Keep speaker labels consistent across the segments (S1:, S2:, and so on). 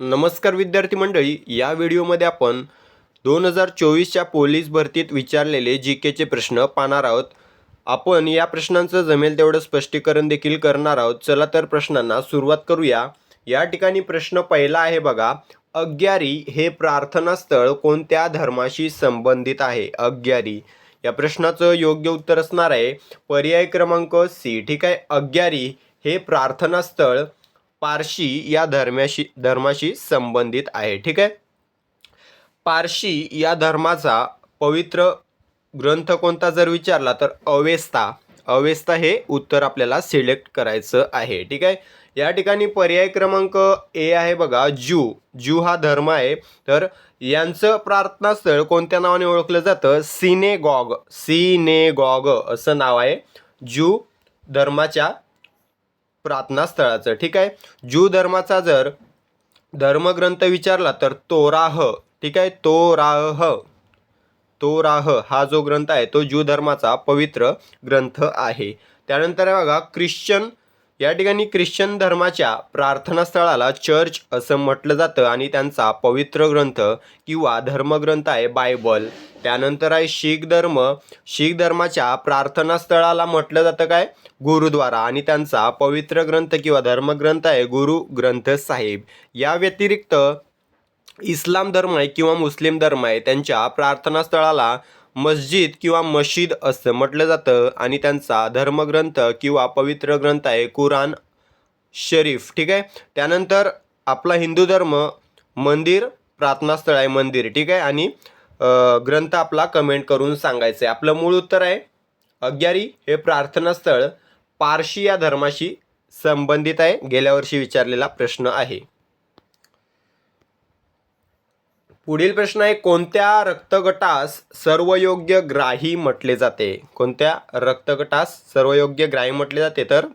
S1: नमस्कार विद्यार्थी मंडळी या व्हिडिओमध्ये आपण दोन हजार चोवीसच्या पोलीस भरतीत विचारलेले जी केचे प्रश्न पाहणार आहोत. आपण या प्रश्नांचं जमेल तेवढं स्पष्टीकरण देखील करणार आहोत. चला तर प्रश्नांना सुरुवात करूया. या ठिकाणी प्रश्न पहिला आहे बघा अग्यारी हे प्रार्थनास्थळ कोणत्या धर्माशी संबंधित आहे? अग्यारी. या प्रश्नाचं योग्य उत्तर असणार आहे. पर्याय क्रमांक सी. ठीक आहे? अग्यारी हे प्रार्थनास्थळ पारशी या धर्माशी धर्माशी संबंधित आहे ठीक आहे? पारशी या धर्माचा पवित्र ग्रंथ कोणता जर विचारला तर अवेस्ता अवेस्ता हे उत्तर आपल्याला सिलेक्ट करायचं आहे ठीक आहे? या ठिकाणी पर्याय क्रमांक ए आहे बघा जू. जू हा धर्म आहे. तर यांचं प्रार्थनास्थळ कोणत्या नावाने ओळखलं जातं? सिनेगॉग. सिनेगॉग असं नाव आहे. जू धर्माच्या प्रार्थनास्थळाचं. ठीक आहे? ज्यू धर्माचा जर धर्मग्रंथ विचारला तर तोराह. ठीक आहे? तोराह. तोराह हा जो ग्रंथ आहे तो ज्यू धर्माचा पवित्र ग्रंथ आहे. त्यानंतर आहे बघा ख्रिश्चन या ठिकाणी ख्रिश्चन धर्माच्या प्रार्थनास्थळाला चर्च असं म्हटलं जातं आणि त्यांचा पवित्र ग्रंथ किंवा धर्मग्रंथ आहे बायबल. त्यानंतर आहे शीख धर्म. शीख धर्माच्या प्रार्थनास्थळाला म्हटलं जातं काय? गुरुद्वारा. आणि त्यांचा पवित्र ग्रंथ किंवा धर्मग्रंथ आहे गुरु ग्रंथ साहेब. या व्यतिरिक्त इस्लाम धर्म आहे किंवा मुस्लिम धर्म आहे त्यांच्या प्रार्थनास्थळाला मस्जिद किंवा मशीद असं म्हटलं जातं आणि त्यांचा धर्मग्रंथ किंवा पवित्र ग्रंथ आहे कुराण शरीफ ठीक आहे? त्यानंतर आपला हिंदू धर्म मंदिर प्रार्थनास्थळ आहे मंदिर ठीक आहे? आणि ग्रंथ आपला कमेंट करून सांगायचं आहे आपलं मूळ उत्तर आहे अग्यारी हे प्रार्थनास्थळ पारशी या धर्माशी संबंधित आहे गेल्या वर्षी विचारलेला प्रश्न आहे. पुढील प्रश्न आहे कोणत्या रक्तगटास सर्वयोग्य ग्राही म्हटले जाते? कोणत्या रक्तगटास सर्वयोग्य ग्राही म्हटले जाते? तर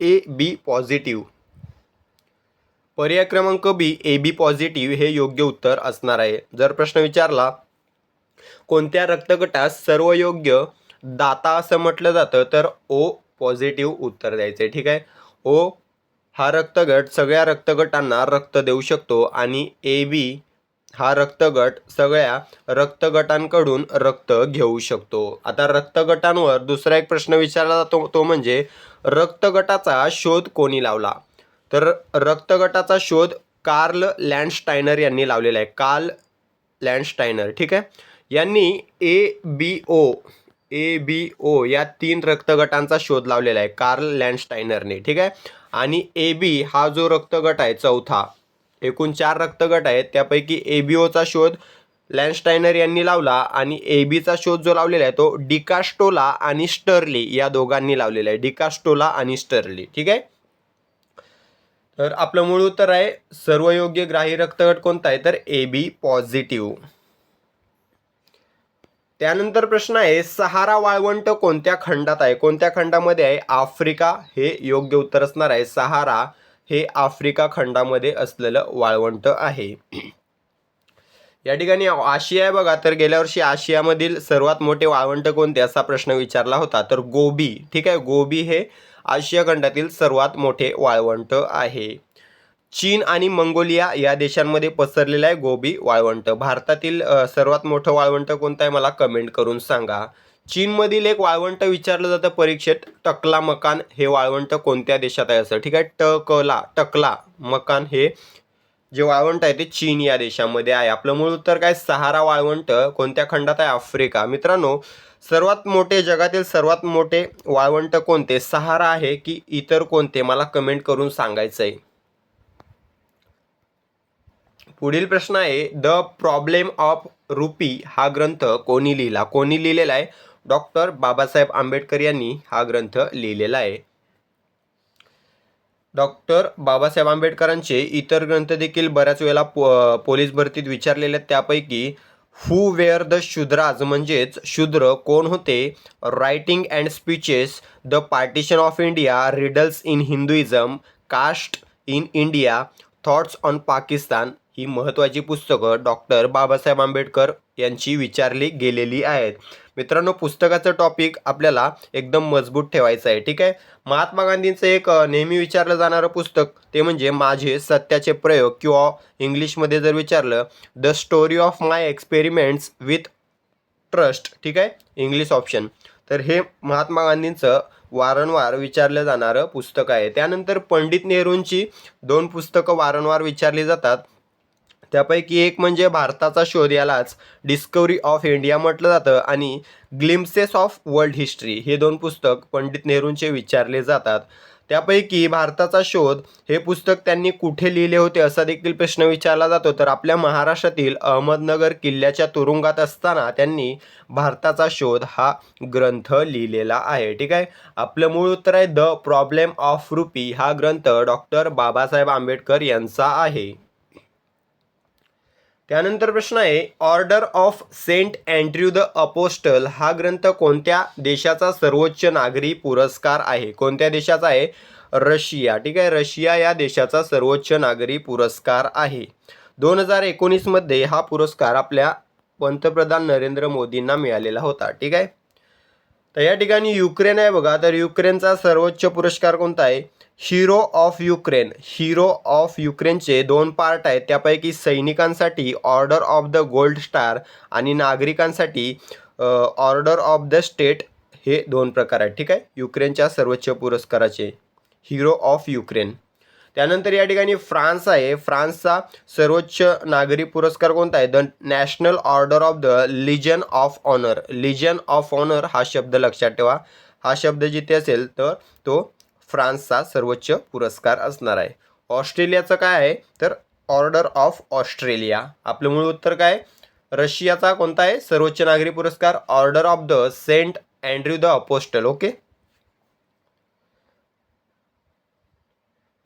S1: ए बी पॉझिटिव्ह पर्याय क्रमांक बी ए बी पॉझिटिव्ह हे योग्य उत्तर असणार आहे. जर प्रश्न विचारला कोणत्या रक्तगटास सर्वयोग्य दाता असं म्हटलं जातं? तर ओ पॉझिटिव्ह उत्तर द्यायचं आहे ठीक आहे? ओ हा रक्तगट सगळ्या रक्तगटांना रक्त देऊ शकतो आणि ए बी हा रक्तगट सगळ्या रक्तगटांकडून रक्त घेऊ शकतो. आता रक्तगटांवर दुसरा एक प्रश्न विचारला जातो तो म्हणजे रक्तगटाचा शोध कोणी लावला? तर रक्तगटाचा शोध कार्ल लँडस्टायनर यांनी लावलेला आहे. कार्ल लँडस्टायनर ठीक आहे? यांनी A B O A B O या तीन रक्तगटांचा शोध लावलेला आहे कार्ल लँडस्टायनरने ठीक आहे? आणि ए बी हा जो रक्तगट आहे चौथा. एकूण चार रक्तगट आहेत. त्यापैकी ए बी ओचा शोध लँडस्टायनर यांनी लावला आणि ए बीचा शोध जो लावलेला आहे तो डिकास्टोला आणि स्टर्ली या दोघांनी लावलेला आहे. डिकास्टोला आणि स्टर्ली. ठीक आहे? तर आपलं मूळ उत्तर आहे सर्वयोग्य ग्राही रक्तगट कोणता आहे? तर ए बी पॉझिटिव्ह त्यानंतर प्रश्न आहे सहारा वाळवंट कोणत्या खंडात आहे? कोणत्या खंडामध्ये आहे? आफ्रिका हे योग्य उत्तर असणार आहे. सहारा हे आफ्रिका खंडामध्ये असलेलं वाळवंट आहे. या ठिकाणी आशिया आहे बघा तर गेल्या वर्षी आशियामधील सर्वात मोठे वाळवंट कोणते असा प्रश्न विचारला होता. तर गोबी ठीक आहे? गोबी हे आशिया खंडातील सर्वात मोठे वाळवंट आहे. चीन आणि मंगोलिया या देशांमध्ये पसरलेलं आहे गोबी वाळवंट. भारतातील सर्वात मोठं वाळवंट कोणतं आहे? मला कमेंट करून सांगा. चीनमधील एक वाळवंट विचारलं जातं परीक्षेत टकला मकान हे वाळवंट कोणत्या देशात आहे असं. ठीक आहे टकला टकला मकान हे जे वाळवंट आहे ते चीन या देशामध्ये आहे. आपलं मूळ उत्तर काय? सहारा वाळवंट कोणत्या खंडात आहे? आफ्रिका. मित्रांनो सर्वात मोठे जगातील सर्वात मोठे वाळवंट कोणते? सहारा आहे की इतर कोणते? मला कमेंट करून सांगायचं आहे पुढील प्रश्न आहे द प्रॉब्लेम ऑफ रुपी हा ग्रंथ कोणी लिहिला? कोणी लिहिलेला आहे? डॉक्टर बाबासाहेब आंबेडकर यांनी हा ग्रंथ लिहिलेला आहे. डॉक्टर बाबासाहेब आंबेडकरांचे इतर ग्रंथ देखील बऱ्याच वेळेला पो पोलीस भरतीत विचारलेले आहेत. त्यापैकी हू वेअर द शूद्राज म्हणजेच शूद्र कोण होते? Writing and speeches the partition of India riddles in Hinduism caste in India thoughts on Pakistan ही महत्त्वाची पुस्तकं डॉक्टर बाबासाहेब आंबेडकर यांची विचारली गेलेली आहेत. मित्रांनो पुस्तकाचं टॉपिक आपल्याला एकदम मजबूत ठेवायचं आहे ठीक आहे? महात्मा गांधींचं एक नेहमी विचारलं जाणारं पुस्तक ते म्हणजे माझे सत्याचे प्रयोग किंवा इंग्लिशमध्ये जर विचारलं the story of my experiments with trust ठीक आहे? English option. तर हे महात्मा गांधींचं वारंवार विचारलं जाणारं पुस्तक आहे. त्यानंतर पंडित नेहरूंची दोन पुस्तकं वारंवार विचारली जातात. त्यापैकी एक म्हणजे भारताचा शोध यालाच डिस्कवरी ऑफ इंडिया म्हटलं जातं आणि ग्लिम्सेस ऑफ वर्ल्ड हिस्ट्री हे दोन पुस्तक पंडित नेहरूंचे विचारले जातात. त्यापैकी भारताचा शोध हे पुस्तक त्यांनी कुठे लिहिले होते असा देखील प्रश्न विचारला जातो. तर आपल्या महाराष्ट्रातील अहमदनगर किल्ल्याच्या तुरुंगात असताना त्यांनी भारताचा शोध हा ग्रंथ लिहिलेला आहे. ठीक आहे? आपलं मूळ उत्तर आहे द प्रॉब्लेम ऑफ रुपी हा ग्रंथ डॉक्टर बाबासाहेब आंबेडकर यांचा आहे. त्यानंतर प्रश्न आहे Order of Saint Andrew the Apostle हा ग्रंथ कोणत्या देशाचा सर्वोच्च नागरी पुरस्कार आहे? कोणत्या देशाचा आहे? रशिया. ठीक आहे रशिया या देशाचा सर्वोच्च नागरी पुरस्कार आहे. दोन हजार एकोणीसमध्ये हा पुरस्कार आपल्या पंतप्रधान नरेंद्र मोदींना मिळालेला होता. ठीक आहे? तर या ठिकाणी युक्रेन आहे बघा. तर युक्रेनचा सर्वोच्च पुरस्कार कोणता आहे? Hero of Ukraine. Hero of युक्रेनचे दोन पार्ट आहेत. त्यापैकी सैनिकांसाठी Order of the Gold Star आणि नागरिकांसाठी ऑर्डर ऑफ द स्टेट हे दोन प्रकार आहेत. ठीक आहे? युक्रेनच्या सर्वोच्च पुरस्काराचे हिरो ऑफ युक्रेन. त्यानंतर या ठिकाणी फ्रान्स आहे. फ्रान्सचा सर्वोच्च नागरी पुरस्कार कोणता आहे? The National Order of the Legion of Honour Legion of Honour हा शब्द लक्षात ठेवा. हा शब्द जिथे असेल तर तो फ्रान्सचा सर्वोच्च पुरस्कार असणार आहे. ऑस्ट्रेलियाचं काय आहे? तर ऑर्डर ऑफ ऑस्ट्रेलिया. आपलं मूळ उत्तर काय रशियाचा कोणता आहे? सर्वोच्च नागरी पुरस्कार Order of the Saint Andrew the Apostle okay?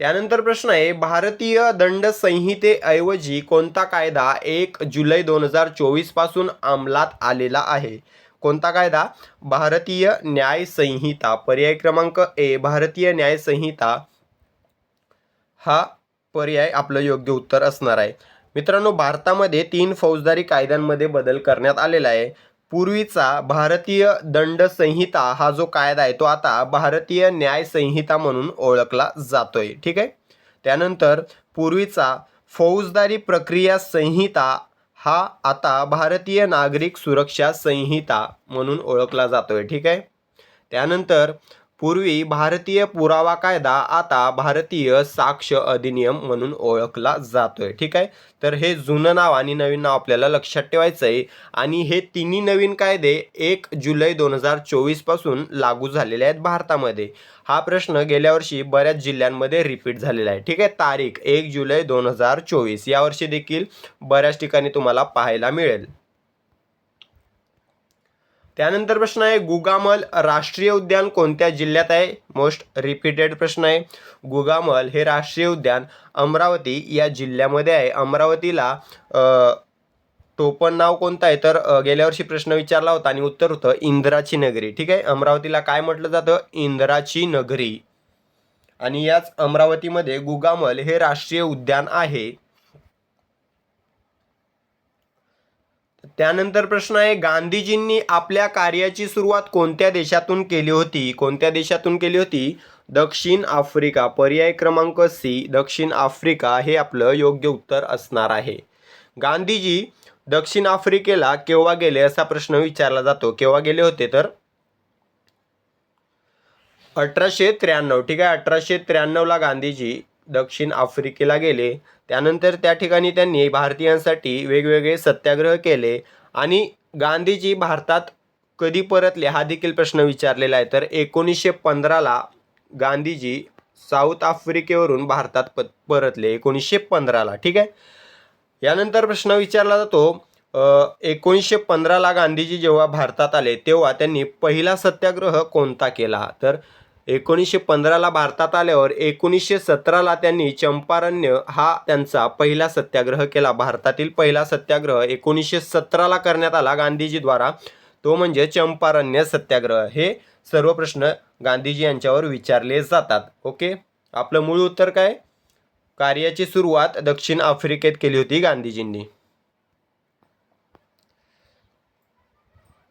S1: त्यानंतर प्रश्न आहे भारतीय दंड संहितेऐवजी कोणता कायदा एक जुलै दोन हजार चोवीसपासून अंमलात आलेला आहे? कोणता कायदा? भारतीय न्याय संहिता. पर्याय क्रमांक ए भारतीय न्याय संहिता. हा पर्याय आपलं योग्य उत्तर असणार आहे. मित्रांनो भारतामध्ये तीन फौजदारी कायद्यांमध्ये बदल करण्यात आलेला आहे. पूर्वीचा भारतीय दंड संहिता हा जो कायदा आहे तो आता भारतीय न्याय संहिता म्हणून ओळखला जातोय. ठीक आहे? त्यानंतर पूर्वीचा फौजदारी प्रक्रिया संहिता हा आता भारतीय नागरिक सुरक्षा संहिता म्हणून ओळखला जातोय ठीक आहे? त्यानंतर पूर्वी भारतीय पुरावा कायदा आता भारतीय साक्ष अधिनियम म्हणून ओळखला जातोय. ठीक आहे? तर हे जुनं नाव आणि नवीन नाव आपल्याला लक्षात ठेवायचं आहे आणि हे तिन्ही नवीन कायदे एक जुलै दोन हजार चोवीसपासून लागू झालेले आहेत भारतामध्ये. हा प्रश्न गेल्या वर्षी बऱ्याच जिल्ह्यांमध्ये रिपीट झालेला आहे. ठीक आहे? तारीख एक जुलै दोन हजार चोवीस. यावर्षी देखील बऱ्याच ठिकाणी तुम्हाला पाहायला मिळेल. त्यानंतर प्रश्न आहे गुगामल राष्ट्रीय उद्यान कोणत्या जिल्ह्यात आहे? मोस्ट रिपीटेड प्रश्न आहे. गुगामल हे राष्ट्रीय उद्यान अमरावती या जिल्ह्यामध्ये आहे. अमरावतीला टोपण नाव कोणतं आहे? तर गेल्या वर्षी प्रश्न विचारला होता आणि उत्तर होतं इंद्राची नगरी. ठीक आहे? अमरावतीला काय म्हटलं जातं? इंद्राची नगरी. आणि याच अमरावतीमध्ये गुगामल हे राष्ट्रीय उद्यान आहे. त्यानंतर प्रश्न आहे गांधीजींनी आपल्या कार्याची सुरुवात कोणत्या देशातून केली होती? कोणत्या देशातून केली होती? दक्षिण आफ्रिका. पर्याय क्रमांक सी दक्षिण आफ्रिका हे आपलं योग्य उत्तर असणार आहे. गांधीजी दक्षिण आफ्रिकेला केव्हा गेले असा प्रश्न विचारला जातो. केव्हा गेले होते तर? अठराशे त्र्याण्णव. ठीक आहे अठराशे त्र्याण्णवला गांधीजी दक्षिण आफ्रिकेला गेले. त्यानंतर त्या ठिकाणी त्यांनी भारतीयांसाठी वेगवेगळे सत्याग्रह केले आणि गांधीजी भारतात कधी परतले हा देखील प्रश्न विचारलेला आहे. तर एकोणीसशे पंधराला गांधीजी साऊथ आफ्रिकेवरून भारतात प परतले एकोणीसशे पंधराला ठीक आहे? यानंतर प्रश्न विचारला जातो एकोणीसशे पंधराला गांधीजी जेव्हा भारतात आले तेव्हा त्यांनी पहिला सत्याग्रह कोणता केला? तर एकोणीसशे पंधराला भारतात आल्यावर एकोणीसशे सतराला त्यांनी चंपारण्य हा त्यांचा पहिला सत्याग्रह केला. भारतातील पहिला सत्याग्रह एकोणीसशे सतराला करण्यात आला गांधीजीद्वारा. तो म्हणजे चंपारण्य सत्याग्रह. हे सर्व प्रश्न गांधीजी यांच्यावर विचारले जातात. ओके? आपलं मूळ उत्तर काय? कार्याची सुरुवात दक्षिण आफ्रिकेत केली होती गांधीजींनी.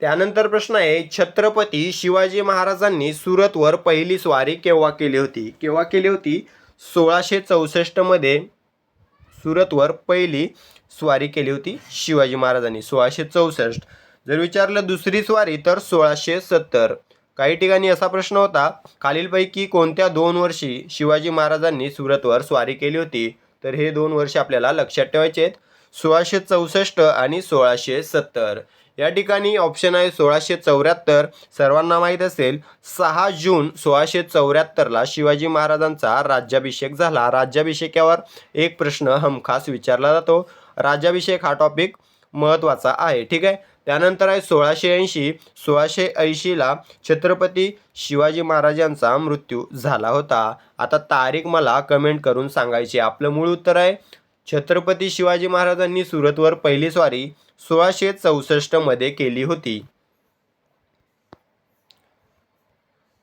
S1: त्यानंतर प्रश्न आहे छत्रपती शिवाजी महाराजांनी सुरतवर पहिली स्वारी केव्हा केली होती? केव्हा केली होती? सोळाशे चौसष्टमध्ये सुरतवर पहिली स्वारी केली होती शिवाजी महाराजांनी सोळाशे चौसष्ट. जर विचारलं दुसरी स्वारी तर सोळाशे सत्तर. काही ठिकाणी असा प्रश्न होता खालीलपैकी कोणत्या दोन वर्षी शिवाजी महाराजांनी सुरतवर स्वारी केली होती? तर हे दोन वर्ष आपल्याला लक्षात ठेवायचे आहेत. सोळाशे चौसष्ट आणि सोळाशे सत्तर. या ठिकाणी ऑप्शन आहे सोळाशे चौऱ्याहत्तर. सर्वांना माहीत असेल सहा जून सोळाशे चौऱ्याहत्तरला शिवाजी महाराजांचा राज्याभिषेक झाला. राज्याभिषेकावर एक प्रश्न हमखास विचारला जातो. राज्याभिषेक हा टॉपिक महत्त्वाचा आहे ठीक आहे? त्यानंतर आहे सोळाशे ऐंशी. सोळाशे ऐंशीला छत्रपती शिवाजी महाराजांचा मृत्यू झाला होता. आता तारीख मला कमेंट करून सांगायची आपलं मूळ उत्तर आहे छत्रपती शिवाजी महाराजांनी सुरतवर पहिली स्वारी सोळाशे चौसष्टमध्ये केली होती.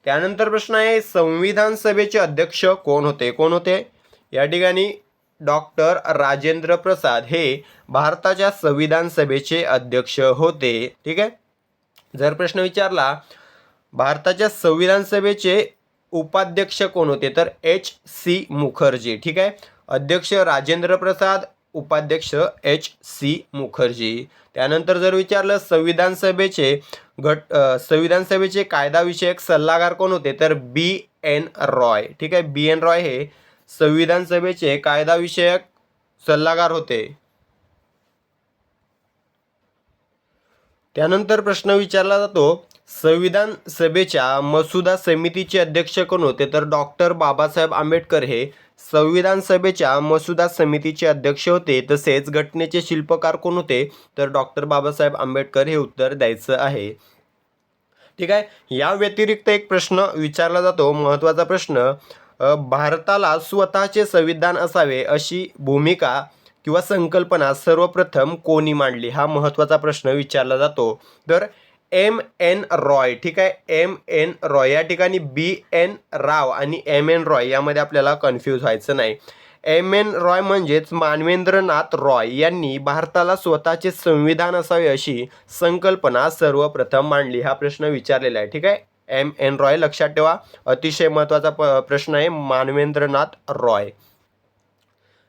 S1: त्यानंतर प्रश्न आहे संविधान सभेचे अध्यक्ष कोण होते? कोण होते? या ठिकाणी डॉक्टर राजेंद्र प्रसाद हे भारताच्या संविधान सभेचे अध्यक्ष होते. ठीक आहे? जर प्रश्न विचारला भारताच्या संविधान सभेचे उपाध्यक्ष कोण होते? तर एच सी मुखर्जी. ठीक आहे? अध्यक्ष राजेंद्र प्रसाद उपाध्यक्ष एच सी मुखर्जी. त्यानंतर जर विचारलं संविधान सभेचे घट संविधान सभेचे कायदाविषयक सल्लागार कोण होते? तर बी एन रॉय. ठीक आहे? बी एन रॉय हे संविधान सभेचे कायदाविषयक सल्लागार होते. त्यानंतर प्रश्न विचारला जातो संविधान सभेच्या मसुदा समितीचे अध्यक्ष कोण होते? तर डॉक्टर बाबासाहेब आंबेडकर हे संविधान सभेच्या मसुदा समितीचे अध्यक्ष होते. तसेच घटनेचे शिल्पकार कोण होते? तर डॉक्टर बाबासाहेब आंबेडकर हे उत्तर द्यायचं आहे. ठीक आहे? या व्यतिरिक्त एक प्रश्न विचारला जातो. महत्त्वाचा प्रश्न भारताला स्वतःचे संविधान असावे अशी भूमिका किंवा संकल्पना सर्वप्रथम कोणी मांडली? हा महत्त्वाचा प्रश्न विचारला जातो. तर एम एन रॉय ठीक आहे? एम एन रॉय या ठिकाणी बी एन राव आणि एम एन रॉय यामध्ये आपल्याला कन्फ्यूज व्हायचं नाही. एम एन रॉय म्हणजेच मानवेंद्रनाथ रॉय यांनी भारताला स्वतःचे संविधान असावे अशी संकल्पना सर्वप्रथम मांडली. हा प्रश्न विचारलेला आहे ठीक आहे? एम एन रॉय लक्षात ठेवा. अतिशय महत्त्वाचा प प्रश्न आहे मानवेंद्रनाथ रॉय.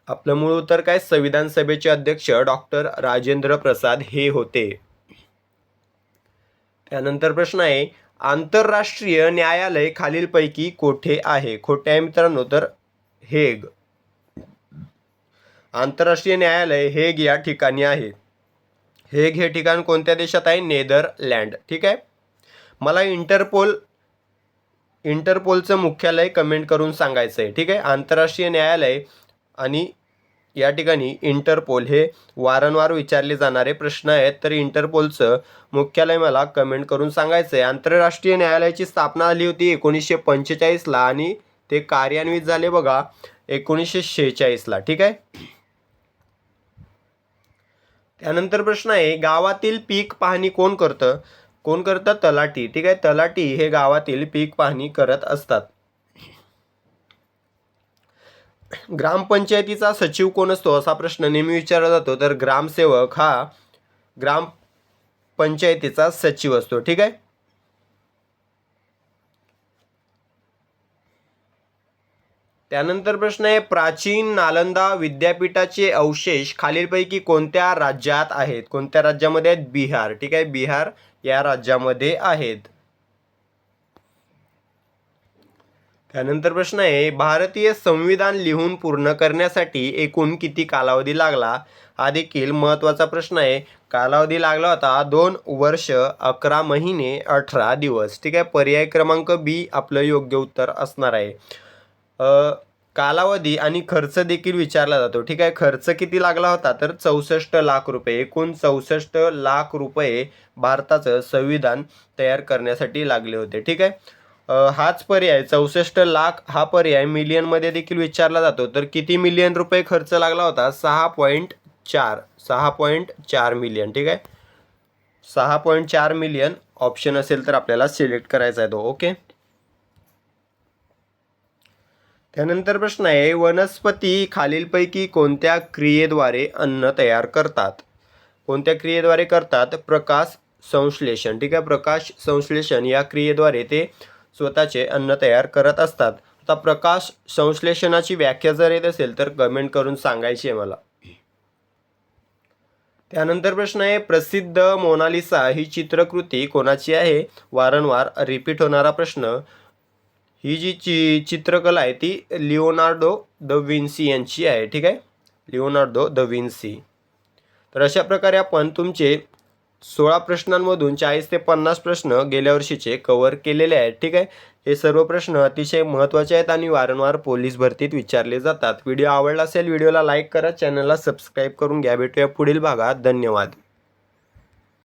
S1: आपलं मूळ उत्तर काय? संविधान सभेचे अध्यक्ष डॉक्टर राजेंद्र प्रसाद हे होते. त्यानंतर प्रश्न आहे आंतरराष्ट्रीय न्यायालय खालीलपैकी कोठे आहे? खोटे आहे मित्रांनो तर हेग. आंतरराष्ट्रीय न्यायालय हेग या ठिकाणी आहे. हेग हे ठिकाण कोणत्या देशात आहे? नेदरलँड. ठीक आहे? मला इंटरपोल इंटरपोलचं मुख्यालय कमेंट करून सांगायचं आहे ठीक आहे? आंतरराष्ट्रीय न्यायालय आणि या ठिकाणी इंटरपोल हे वारंवार विचारले जाणारे प्रश्न आहेत. तर इंटरपोलचं मुख्यालय मला कमेंट करून सांगायचं आहे आंतरराष्ट्रीय न्यायालयाची स्थापना झाली होती एकोणीसशे पंचेचाळीसला आणि ते कार्यान्वित झाले बघा एकोणीसशे शेहेचाळीसला. ठीक आहे? त्यानंतर प्रश्न आहे गावातील पीक पाहणी कोण करतं? कोण करतं? तलाठी. ठीक आहे? तलाठी हे गावातील पीक पाहणी करत असतात. ग्रामपंचायतीचा सचिव कोण असतो असा प्रश्न नेहमी विचारला जातो तर ग्रामसेवक हा ग्रामपंचायतीचा सचिव असतो. ठीक आहे? त्यानंतर प्रश्न आहे प्राचीन नालंदा विद्यापीठाचे अवशेष खालीलपैकी कोणत्या राज्यात आहेत? कोणत्या राज्यामध्ये आहेत? बिहार. ठीक आहे? बिहार या राज्यामध्ये आहेत. त्यानंतर प्रश्न आहे भारतीय संविधान लिहून पूर्ण करण्यासाठी एकूण किती कालावधी लागला? हा देखील महत्त्वाचा प्रश्न आहे. कालावधी लागला होता दोन वर्ष अकरा महिने अठरा दिवस. ठीक आहे पर्याय क्रमांक बी आपलं योग्य उत्तर असणार आहे. कालावधी आणि खर्च देखील विचारला जातो. ठीक आहे खर्च किती लागला होता? तर चौसष्ट लाख रुपये. एकूण चौसष्ट लाख रुपये भारताचं संविधान तयार करण्यासाठी लागले होते. ठीक आहे हाच पर्याय चौसष्ट लाख हा पर्याय मिलियनमध्ये देखील विचारला जातो. तर किती मिलियन रुपये खर्च लागला होता? सहा पॉईंट चार. सहा पॉईंट चार मिलियन ठीक आहे? सहा पॉईंट चार मिलियन ऑप्शन असेल तर आपल्याला सिलेक्ट करायचा आहे तो ओके? त्यानंतर प्रश्न आहे वनस्पती खालीलपैकी कोणत्या क्रियेद्वारे अन्न तयार करतात? कोणत्या क्रियेद्वारे करतात? प्रकाश संश्लेषण ठीक आहे? प्रकाश संश्लेषण या क्रियेद्वारे ते स्वतःचे अन्न तयार करत असतात. आता प्रकाश संश्लेषणाची व्याख्या जर येत असेल तर कमेंट करून सांगायची आहे मला. त्यानंतर प्रश्न आहे प्रसिद्ध मोनालिसा ही चित्रकृती कोणाची आहे? वारंवार रिपीट होणारा प्रश्न. ही जी चि चित्रकला आहे ती लिओनार्डो द विन्सी यांची आहे ठीक आहे? Leonardo da Vinci. तर अशा प्रकारे आपण तुमचे सोळा प्रश्नांमधून चाळीस ते पन्नास प्रश्न गेल्या वर्षीचे कव्हर केलेले आहेत. ठीक आहे? हे सर्व प्रश्न अतिशय महत्त्वाचे आहेत आणि वारंवार पोलीस भरतीत विचारले जातात. व्हिडिओ आवडला असेल व्हिडिओला लाईक करा. चॅनलला सबस्क्राईब करून घ्या. भेटूया पुढील भागात. धन्यवाद.